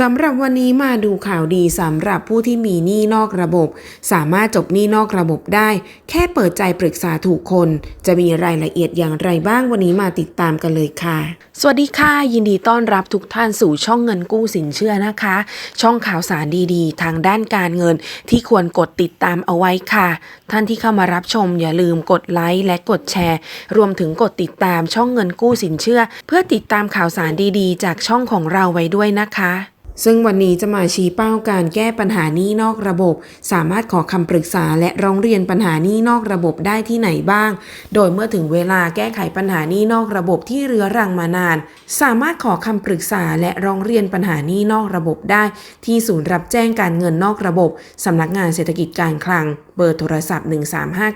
สำหรับวันนี้มาดูข่าวดีสำหรับผู้ที่มีหนี้นอกระบบ สามารถจบหนี้นอกระบบได้ แค่เปิดใจปรึกษาถูกคน จะมีรายละเอียดอย่างไรบ้างวันนี้มาติดตามกันเลยค่ะ สวัสดีค่ะ ยินดีต้อนรับทุกท่านสู่ช่องเงินกู้สินเชื่อนะคะ ช่องข่าวสารดีๆ ทางด้านการเงินที่ควรกดติดตามเอาไว้ค่ะ ท่านที่เข้ามารับชมอย่าลืมกดไลค์และกดแชร์ รวมถึงกดติดตามช่องเงินกู้สินเชื่อ เพื่อติดตามข่าวสารดีๆ จากช่องของเราไว้ด้วยนะคะ ซึ่งวันนี้จะมาชี้เป้าการแก้ปัญหานี้นอกระบบ สามารถขอคำปรึกษาและร้องเรียนปัญหานี้นอกระบบได้ที่ไหนบ้าง โดยเมื่อถึงเวลาแก้ไขปัญหานี้นอกระบบที่เรื้อรังมานาน สามารถขอคำปรึกษาและร้องเรียนปัญหานี้นอกระบบได้ ที่ศูนย์รับแจ้งการเงินนอกระบบสำนักงานเศรษฐกิจการคลัง เบอร์โทรศัพท์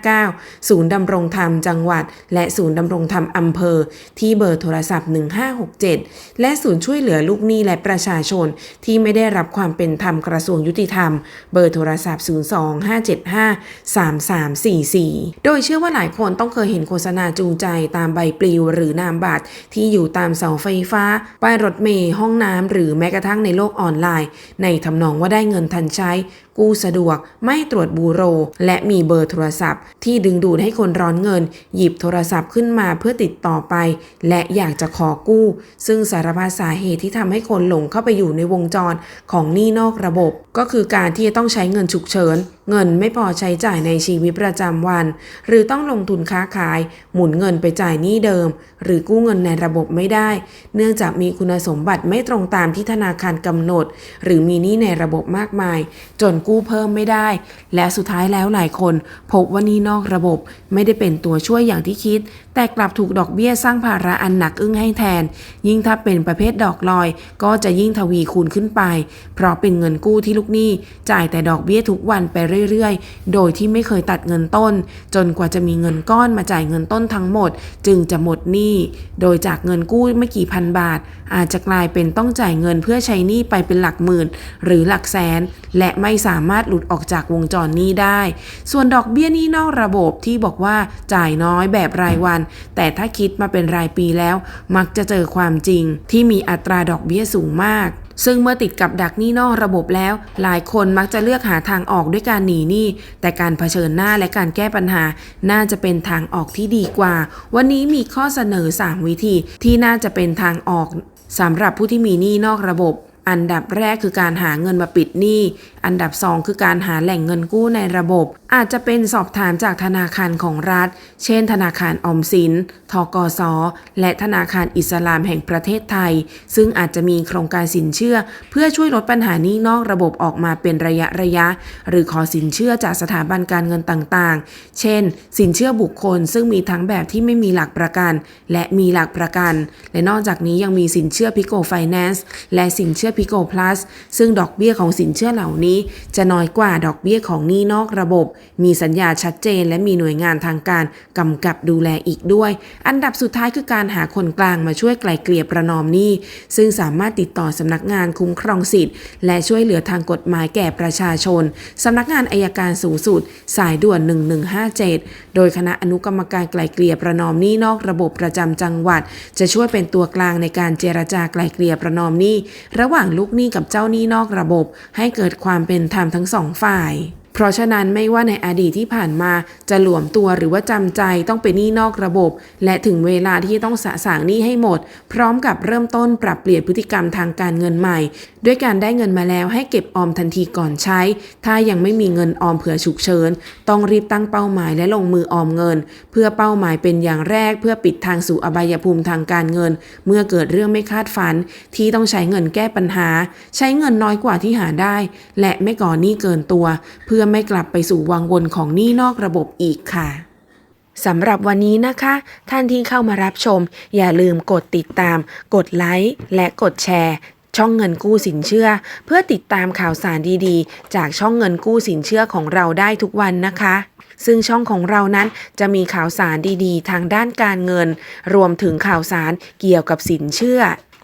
1359 ศูนย์ดำรงธรรมจังหวัด และศูนย์ดำรงธรรมอำเภอ ที่เบอร์โทรศัพท์ 1567 และศูนย์ช่วยเหลือลูกหนี้และประชาชนที่ไม่ได้รับความเป็นธรรมกระทรวงยุติธรรม เบอร์โทรศัพท์ 025753344 โดยเชื่อว่าหลายคนต้องเคยเห็นโฆษณาจูงใจตามใบปลิวหรือนามบัตรที่อยู่ตามเสาไฟฟ้า ป้ายรถเมล์ห้องน้ำหรือแม้กระทั่งในโลกออนไลน์ ในทำนองว่าได้เงินทันใช้ กู้สะดวก ไม่ตรวจบูโร และมีเบอร์โทรศัพท์ ที่ดึงดูดให้คนร้อนเงิน หยิบโทรศัพท์ขึ้นมาเพื่อติดต่อไป และอยากจะขอกู้ ซึ่งสารพัดสาเหตุที่ทำให้คนหลงเข้าไปอยู่ในวงจรของหนี้นอกระบบ ก็คือการที่จะต้องใช้เงินฉุกเฉิน เงินไม่พอใช้จ่ายในชีวิตประจำวัน หรือต้องลงทุนค้าขาย หมุนเงินไปจ่ายหนี้เดิม หรือกู้เงินในระบบไม่ได้ เนื่องจากมีคุณสมบัติไม่ตรงตามที่ธนาคารกำหนด หรือมีหนี้ในระบบมากมาย จนกู้เพิ่มไม่ได้ และสุดท้ายแล้วหลายคน พบว่านี้นอกระบบไม่ได้เป็นตัวช่วยอย่างที่คิด แต่กลับถูกดอกเบี้ยสร้างภาระอันหนักอึ้งให้แทน ยิ่งถ้าเป็นประเภทดอกลอย ก็จะยิ่งทวีคูณขึ้นไป เพราะเป็นเงินกู้ที่ลูกหนี้จ่ายแต่ดอกเบี้ยทุกวันไปเรื่เรื่อยๆ โดยที่ไม่เคยตัดเงินต้น จนกว่าจะมีเงินก้อนมาจ่ายเงินต้นทั้งหมด จึงจะหมดหนี้ โดยจากเงินกู้ไม่กี่พันบาท อาจจะกลายเป็นต้องจ่ายเงินเพื่อใช้หนี้ไปเป็นหลักหมื่น หรือหลักแสน และไม่สามารถหลุดออกจากวงจรหนี้ได้ ส่วนดอกเบี้ยหนี้นอกระบบที่บอกว่าจ่ายน้อยแบบรายวัน แต่ถ้าคิดมาเป็นรายปีแล้ว มักจะเจอความจริงที่มีอัตราดอกเบี้ยสูงมาก ซึ่งเมื่อติดกับดักหนี้นอกระบบแล้ว หลายคนมักจะเลือกหาทางออกด้วยการหนีหนี้ แต่การเผชิญหน้าและการแก้ปัญหา น่าจะเป็นทางออกที่ดีกว่า วันนี้มีข้อเสนอ 3 วิธีที่น่าจะเป็นทางออกสำหรับผู้ที่มีหนี้นอกระบบ อันดับแรกคือการหาเงินมาปิดหนี้ อันดับ 2 คือการหาแหล่งเงินกู้ในระบบ อาจจะเป็นสอบถามจากธนาคารของรัฐ เช่น ธนาคารออมสิน ทกส และธนาคารอิสลามแห่งประเทศไทย ซึ่งอาจจะมีโครงการสินเชื่อ เพื่อช่วยลดปัญหานี้นอกระบบออกมาเป็นระยะระยะ หรือขอสินเชื่อจากสถาบันการเงินต่างๆ เช่น สินเชื่อบุคคล ซึ่งมีทั้งแบบที่ไม่มีหลักประกัน และมีหลักประกัน และนอกจากนี้ยังมีสินเชื่อพิโกไฟแนนซ์และสินเชื่อพิโกพลัสซึ่งดอกเบี้ยของสินเชื่อเหล่านี้ จะน้อยกว่าดอกเบี้ยของหนี้นอกระบบ มีสัญญาชัดเจน และมีหน่วยงานทางการกำกับดูแลอีกด้วย อันดับสุดท้ายคือการหาคนกลางมาช่วยไกล่เกลี่ยประนอมหนี้ ซึ่งสามารถติดต่อสำนักงานคุ้มครองสิทธิ์ และช่วยเหลือทางกฎหมายแก่ประชาชนสำนักงานอายการสูงสุด สายด่วน 1157 โดยคณะอนุกรรมการไกล่เกลี่ยประนอมหนี้นอกระบบประจำจังหวัด จะช่วยเป็นตัวกลางในการเจรจาไกล่เกลี่ยประนอมหนี้ระหว่าง่างลูกหนี้กับเจ้าหนี้นอกระบบ ให้เกิดความเป็นธรรมทั้งสองฝ่าย เพราะฉะนั้นไม่ว่าในอดีตที่ผ่านมาจะหลวมตัวหรือว่าจำใจต้องเป็นหนี้นอกระบบ และถึงเวลาที่ต้องสะสางหนี้ให้หมด พร้อมกับเริ่มต้นปรับเปลี่ยนพฤติกรรมทางการเงินใหม่ ด้วยการได้เงินมาแล้วให้เก็บออมทันทีก่อนใช้ ถ้ายังไม่มีเงินออมเผื่อฉุกเฉินต้องรีบตั้งเป้าหมายและลงมือออมเงิน เพื่อเป้าหมายเป็นอย่างแรก เพื่อปิดทางสู่อบายภูมิทางการเงิน เมื่อเกิดเรื่องไม่คาดฝัน ที่ต้องใช้เงินแก้ปัญหา ใช้เงินน้อยกว่าที่หาได้ และไม่ก่อหนี้เกินตัว เพื่อพื่อไม่กลับไปสู่วังวนของหนี้นอกระบบอีกค่ะสำหรับวันนี้นะคะ ท่านที่เข้ามารับชม อย่าลืมกดติดตาม กดไลค์และกดแชร์ช่องเงินกู้สินเชื่อ เพื่อติดตามข่าวสารดีๆ จากช่องเงินกู้สินเชื่อของเราได้ทุกวันนะคะ ซึ่งช่องของเรานั้นจะมีข่าวสารดีๆ ทางด้านการเงิน รวมถึงข่าวสารเกี่ยวกับสินเชื่อ